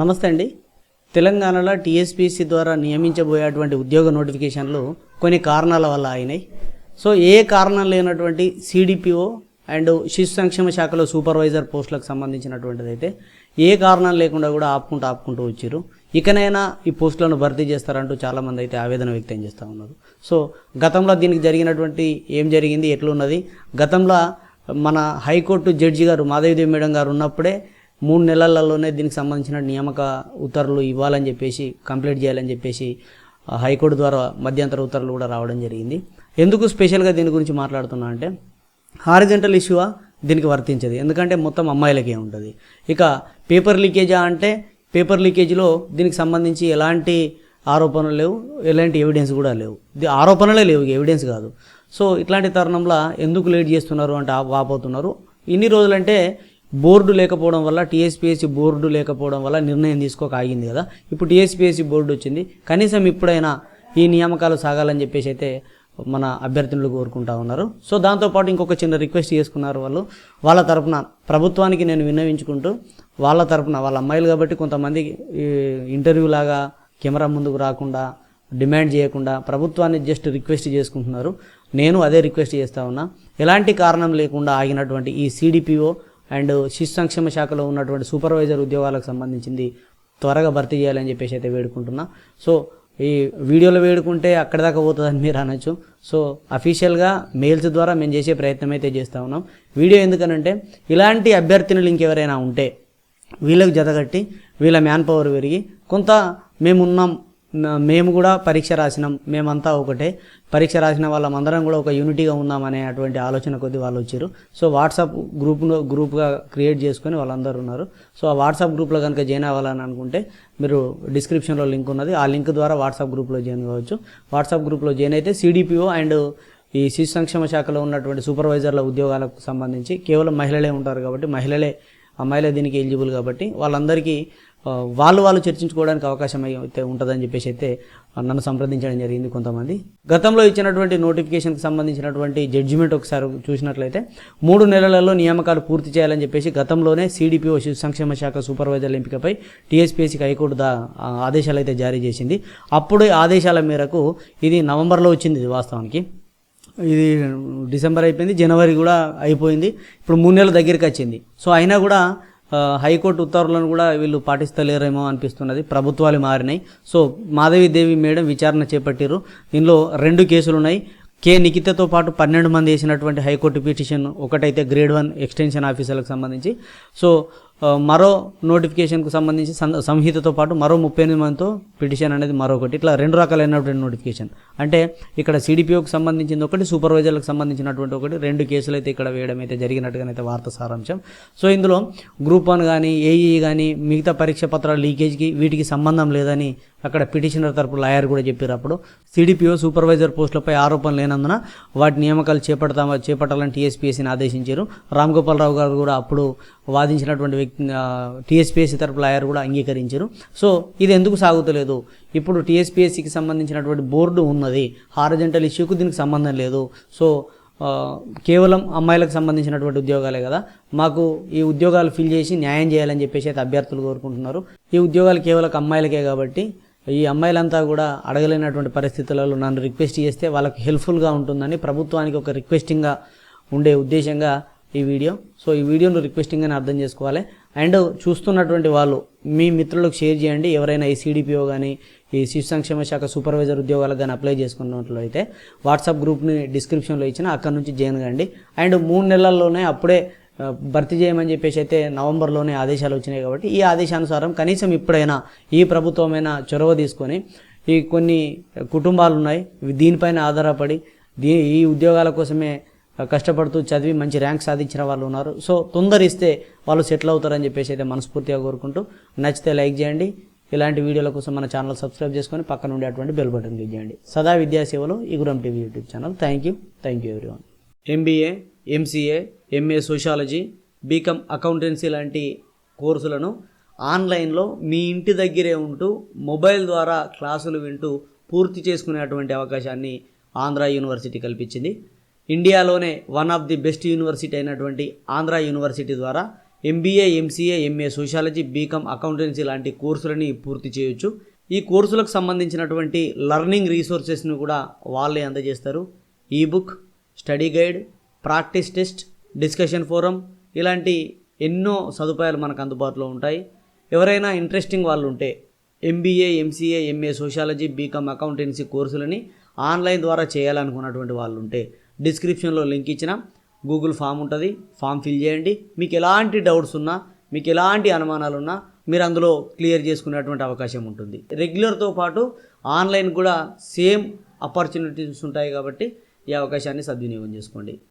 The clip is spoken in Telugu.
నమస్తే అండి. తెలంగాణలో టీఎస్పీసీ ద్వారా నియమించబోయేటువంటి ఉద్యోగ నోటిఫికేషన్లు కొన్ని కారణాల వల్ల అయినాయి. సో ఏ కారణం లేనటువంటి సిడిపిఓ అండ్ శిశు సంక్షేమ శాఖలో సూపర్వైజర్ పోస్టులకు సంబంధించినటువంటిది అయితే ఏ కారణం లేకుండా కూడా ఆపుకుంటూ ఆపుకుంటూ వచ్చారు. ఇకనైనా ఈ పోస్టులను భర్తీ చేస్తారంటూ చాలామంది అయితే ఆవేదన వ్యక్తం చేస్తూ ఉన్నారు. సో గతంలో దీనికి జరిగినటువంటి ఏం జరిగింది ఎట్లున్నది? గతంలో మన హైకోర్టు జడ్జి గారు మాధవిదేవి మేడం గారు ఉన్నప్పుడే మూడు నెలలలోనే దీనికి సంబంధించిన నియామక ఉత్తర్వులు ఇవ్వాలని చెప్పేసి కంప్లీట్ చేయాలని చెప్పేసి హైకోర్టు ద్వారా మధ్యంతర ఉత్తర్వులు కూడా రావడం జరిగింది. ఎందుకు స్పెషల్గా దీని గురించి మాట్లాడుతున్నా అంటే హారిజెంటల్ ఇష్యూవా దీనికి వర్తించదు. ఎందుకంటే మొత్తం అమ్మాయిలకే ఉంటుంది. ఇక పేపర్ లీకేజా అంటే పేపర్ లీకేజీలో దీనికి సంబంధించి ఎలాంటి ఆరోపణలు లేవు ఎలాంటి ఎవిడెన్స్ కూడా లేవు. ఇది ఆరోపణలే లేవు ఎవిడెన్స్ కాదు. సో ఇట్లాంటి తరుణంలో ఎందుకు లేట్ చేస్తున్నారు అంటే వాపోతున్నారు ఇన్ని రోజులంటే బోర్డు లేకపోవడం వల్ల టీఎస్పీఎస్సీ బోర్డు లేకపోవడం వల్ల నిర్ణయం తీసుకోక ఆగింది కదా. ఇప్పుడు టీఎస్పీఎస్సీ బోర్డు వచ్చింది. కనీసం ఇప్పుడైనా ఈ నియామకాలు సాగాలని చెప్పేసి అయితే మన అభ్యర్థులు కోరుకుంటా ఉన్నారు. సో దాంతోపాటు ఇంకొక చిన్న రిక్వెస్ట్ చేసుకున్నారు వాళ్ళు. వాళ్ళ తరపున ప్రభుత్వానికి నేను విన్నవించుకుంటూ వాళ్ళ తరపున వాళ్ళ అమ్మాయిలు కాబట్టి కొంతమంది ఇంటర్వ్యూ లాగా కెమెరా ముందుకు రాకుండా డిమాండ్ చేయకుండా ప్రభుత్వాన్ని జస్ట్ రిక్వెస్ట్ చేసుకుంటున్నారు. నేను అదే రిక్వెస్ట్ చేస్తా ఉన్నా. ఎలాంటి కారణం లేకుండా ఆగినటువంటి ఈ సిడిపిఓ అండ్ శిశు సంక్షేమ శాఖలో ఉన్నటువంటి సూపర్వైజర్ ఉద్యోగాలకు సంబంధించింది త్వరగా భర్తీ చేయాలని చెప్పేసి అయితే వేడుకుంటున్నా. సో ఈ వీడియోలో వేడుకుంటే అక్కడ దాకా పోతుందని మీరు అనొచ్చు. సో అఫీషియల్గా మెయిల్స్ ద్వారా మేము చేసే ప్రయత్నం అయితే చేస్తూ ఉన్నాం. వీడియో ఎందుకనంటే ఇలాంటి అభ్యర్థినులు ఇంకెవరైనా ఉంటే వీళ్ళకు జతగట్టి వీళ్ళ మ్యాన్ పవర్ పెరిగి కొంత మేమున్నాం మేము కూడా పరీక్ష రాసినాం మేమంతా ఒకటే. పరీక్ష రాసిన వాళ్ళమందరం కూడా ఒక యూనిటీగా ఉన్నాం అనేటువంటి ఆలోచన కొద్ది వాళ్ళు వచ్చారు. సో వాట్సాప్ గ్రూప్ను గ్రూప్గా క్రియేట్ చేసుకొని వాళ్ళందరూ ఉన్నారు. సో ఆ వాట్సాప్ గ్రూప్లో కనుక జాయిన్ అవ్వాలని అనుకుంటే మీరు డిస్క్రిప్షన్లో లింక్ ఉన్నది. ఆ లింక్ ద్వారా వాట్సాప్ గ్రూప్లో జాయిన్ కావచ్చు. వాట్సాప్ గ్రూప్లో జాయిన్ అయితే సిడిపిఓ అండ్ ఈ శిశు సంక్షేమ శాఖలో ఉన్నటువంటి సూపర్వైజర్ల ఉద్యోగాలకు సంబంధించి కేవలం మహిళలే ఉంటారు కాబట్టి మహిళలే ఆ మహిళ దీనికి ఎలిజిబుల్ కాబట్టి వాళ్ళందరికీ వాళ్ళు వాళ్ళు చర్చించుకోవడానికి అవకాశం అయితే ఉంటుందని చెప్పేసి అయితే నన్ను సంప్రదించడం జరిగింది కొంతమంది. గతంలో ఇచ్చినటువంటి నోటిఫికేషన్కి సంబంధించినటువంటి జడ్జిమెంట్ ఒకసారి చూసినట్లయితే మూడు నెలలలో నియామకాలు పూర్తి చేయాలని చెప్పేసి గతంలోనే సిడిపిఓ శిశు సంక్షేమ శాఖ సూపర్వైజర్ల ఎంపికపై టీఎస్పీఎస్సీకి హైకోర్టు దా ఆదేశాలు అయితే జారీ చేసింది. అప్పుడు ఆదేశాల మేరకు ఇది నవంబర్లో వచ్చింది ఇది వాస్తవానికి. ఇది డిసెంబర్ అయిపోయింది జనవరి కూడా అయిపోయింది. ఇప్పుడు మూడు నెలల దగ్గరికి వచ్చింది. సో అయినా కూడా హైకోర్టు ఉత్తర్వులను కూడా వీళ్ళు పాటిస్తలేరేమో అనిపిస్తున్నది. ప్రభుత్వాలు మారినాయి. సో మాధవీదేవి మేడం విచారణ చేపట్టారు దీనిలో రెండు కేసులు ఉన్నాయి కే నిఖితతో పాటు పన్నెండు మంది వేసినటువంటి హైకోర్టు పిటిషన్ ఒకటైతే గ్రేడ్ వన్ ఎక్స్టెన్షన్ ఆఫీసర్లకు సంబంధించి. సో మరో నోటిఫికేషన్కు సంబంధించి సంహితతో పాటు మరో ముప్పై ఎనిమిది మందితో పిటిషన్ అనేది మరొకటి. ఇట్లా రెండు రకాలైనటువంటి నోటిఫికేషన్. అంటే ఇక్కడ సిడిపిఓకి సంబంధించింది ఒకటి సూపర్వైజర్లకు సంబంధించినటువంటి ఒకటి రెండు కేసులు అయితే ఇక్కడ వేయడం అయితే జరిగినట్టుగానైతే వార్త సారాంశం. సో ఇందులో గ్రూప్ వన్ కానీ ఏఈ కానీ మిగతా పరీక్ష పత్రాల లీకేజ్కి వీటికి సంబంధం లేదని అక్కడ పిటిషనర్ తరపు లాయర్ కూడా చెప్పారు అప్పుడు. సిడిపిఓ సూపర్వైజర్ పోస్టులపై ఆరోపణలు లేనందున వాటి నియామకాలు చేపడతామా చేపట్టాలని టీఎస్పీఎస్సీని ఆదేశించారు. రామ్ గోపాల్ రావు గారు కూడా అప్పుడు వాదించినటువంటి వ్యక్తి టీఎస్పీఎస్సీ తరపు లాయర్ కూడా అంగీకరించారు. సో ఇది ఎందుకు సాగుతలేదు? ఇప్పుడు టీఎస్పీఎస్సీకి సంబంధించినటువంటి బోర్డు ఉన్నది. హారజెంటల్ ఇష్యూకు దీనికి సంబంధం లేదు. సో కేవలం అమ్మాయిలకు సంబంధించినటువంటి ఉద్యోగాలే కదా. మాకు ఈ ఉద్యోగాలు ఫిల్ చేసి న్యాయం చేయాలని చెప్పేసి అయితే అభ్యర్థులు కోరుకుంటున్నారు. ఈ ఉద్యోగాలు కేవలం అమ్మాయిలకే కాబట్టి ఈ అమ్మాయిలంతా కూడా అడగలేనటువంటి పరిస్థితులలో నన్ను రిక్వెస్ట్ చేస్తే వాళ్ళకి హెల్ప్ఫుల్గా ఉంటుందని ప్రభుత్వానికి ఒక రిక్వెస్టింగ్గా ఉండే ఉద్దేశంగా ఈ వీడియో. సో ఈ వీడియోను రిక్వెస్టింగ్ అని అర్థం చేసుకోవాలి. అండ్ చూస్తున్నటువంటి వాళ్ళు మీ మిత్రులకు షేర్ చేయండి. ఎవరైనా ఈ సిడిపిఓ కానీ ఈ శిశు సంక్షేమ శాఖ సూపర్వైజర్ ఉద్యోగాలకు కానీ అప్లై చేసుకున్నట్లు అయితే వాట్సాప్ గ్రూప్ని డిస్క్రిప్షన్లో ఇచ్చిన అక్కడ నుంచి జాయిన్ కండి. అండ్ మూడు నెలల్లోనే అప్పుడే భర్తీ చేయమని చెప్పేసి అయితే నవంబర్లోనే ఆదేశాలు వచ్చినాయి కాబట్టి ఈ ఆదేశానుసారం కనీసం ఇప్పుడైనా ఈ ప్రభుత్వమైనా చొరవ తీసుకొని ఈ కొన్ని కుటుంబాలు ఉన్నాయి. దీనిపైన ఆధారపడి దీ ఈ ఉద్యోగాల కోసమే కష్టపడుతూ చదివి మంచి ర్యాంక్ సాధించిన వాళ్ళు ఉన్నారు. సో తొందరిస్తే వాళ్ళు సెటిల్ అవుతారని చెప్పేసి అయితే మనస్ఫూర్తిగా కోరుకుంటూ నచ్చితే లైక్ చేయండి. ఇలాంటి వీడియోల కోసం మన ఛానల్ సబ్స్క్రైబ్ చేసుకొని పక్కన ఉండేటువంటి బెల్ బటన్ క్లిక్ చేయండి. సదా విద్యా సేవలు Iguram TV YouTube channel. Thank you thank you everyone MBA MCA MA sociology BCom accountancy లాంటి కోర్సులను ఆన్లైన్లో మీ ఇంటి దగ్గరే ఉంటూ మొబైల్ ద్వారా క్లాసులు వింటూ పూర్తి చేసుకునేటువంటి అవకాశాన్ని ఆంధ్ర యూనివర్సిటీ కల్పించింది. ఇండియాలోనే one of the best university అయినటువంటి ఆంధ్ర యూనివర్సిటీ ద్వారా MBA MCA MA sociology BCom accountancy లాంటి కోర్సులని పూర్తి చేయొచ్చు. ఈ కోర్సులకు సంబంధించినటువంటి లర్నింగ్ రీసోర్సెస్ను కూడా వాళ్ళే అందజేస్తారు. ఈ book study guide practice test discussion forum ఇలాంటి ఎన్నో సదుపాయాలు మనకు అందుబాటులో ఉంటాయి. ఎవరైనా ఇంట్రెస్టింగ్ వాళ్ళు ఉంటే MBA MCA MA sociology BCom accountancy కోర్సులని online ద్వారా చేయాలనుకున్నటువంటి వాళ్ళు ఉంటే డిస్క్రిప్షన్లో లింక్ ఇచ్చిన గూగుల్ ఫామ్ ఉంటుంది. ఫామ్ ఫిల్ చేయండి. మీకు ఎలాంటి డౌట్స్ ఉన్నా మీకు ఎలాంటి అనుమానాలు ఉన్నా మీరు అందులో క్లియర్ చేసుకునేటువంటి అవకాశం ఉంటుంది. రెగ్యులర్తో పాటు ఆన్లైన్ కూడా సేమ్ ఆపర్చునిటీస్ ఉంటాయి కాబట్టి ఈ అవకాశాన్ని సద్వినియోగం చేసుకోండి.